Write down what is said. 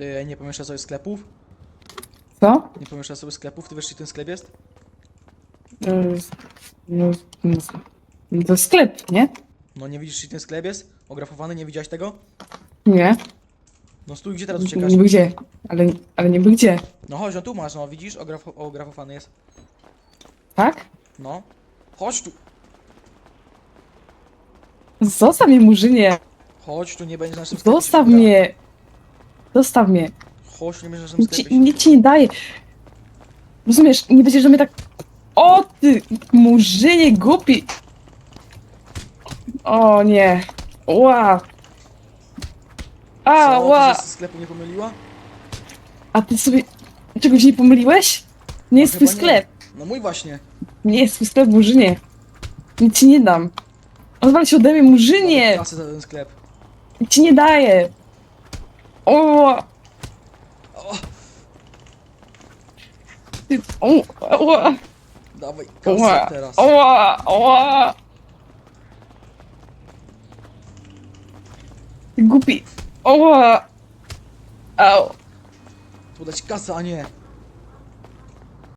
Ty nie pomieszasz sobie sklepów? Co? Nie pomieszasz sobie sklepów? Ty wiesz, czy ten sklep jest? No, no, no, no to sklep, nie? No nie widzisz, czy ten sklep jest? Ografowany, nie widziałeś tego? Nie. No stój, gdzie teraz uciekasz? Niby gdzie? Ale, ale niby gdzie? No chodź, no tu masz, no widzisz? Ograf ografowany jest. Tak? No. Chodź tu, Zostaw mnie, murzynie! chodź tu, nie będziesz na naszym sklepie. Zostaw się mnie! Zostaw mnie! Chodź, nie naszym Nic ci, nic ci nie daje. Rozumiesz? Nie będziesz do mnie tak... O ty, murzynie głupi! O nie. Ła! A, ła! z sklepu nie pomyliła? A ty sobie czegoś nie pomyliłeś? Nie jest No twój chyba sklep. No mój właśnie. Nie jest twój sklep, murzynie. Nic ci nie dam. Odwal się ode mnie, murzynie! kasę za ten sklep. Nic ci nie daję. O! Ty, o, dawaj kasę Ła, teraz. Oła, oła. Ty głupi. Oła. Au. Tu dać kasę, a nie.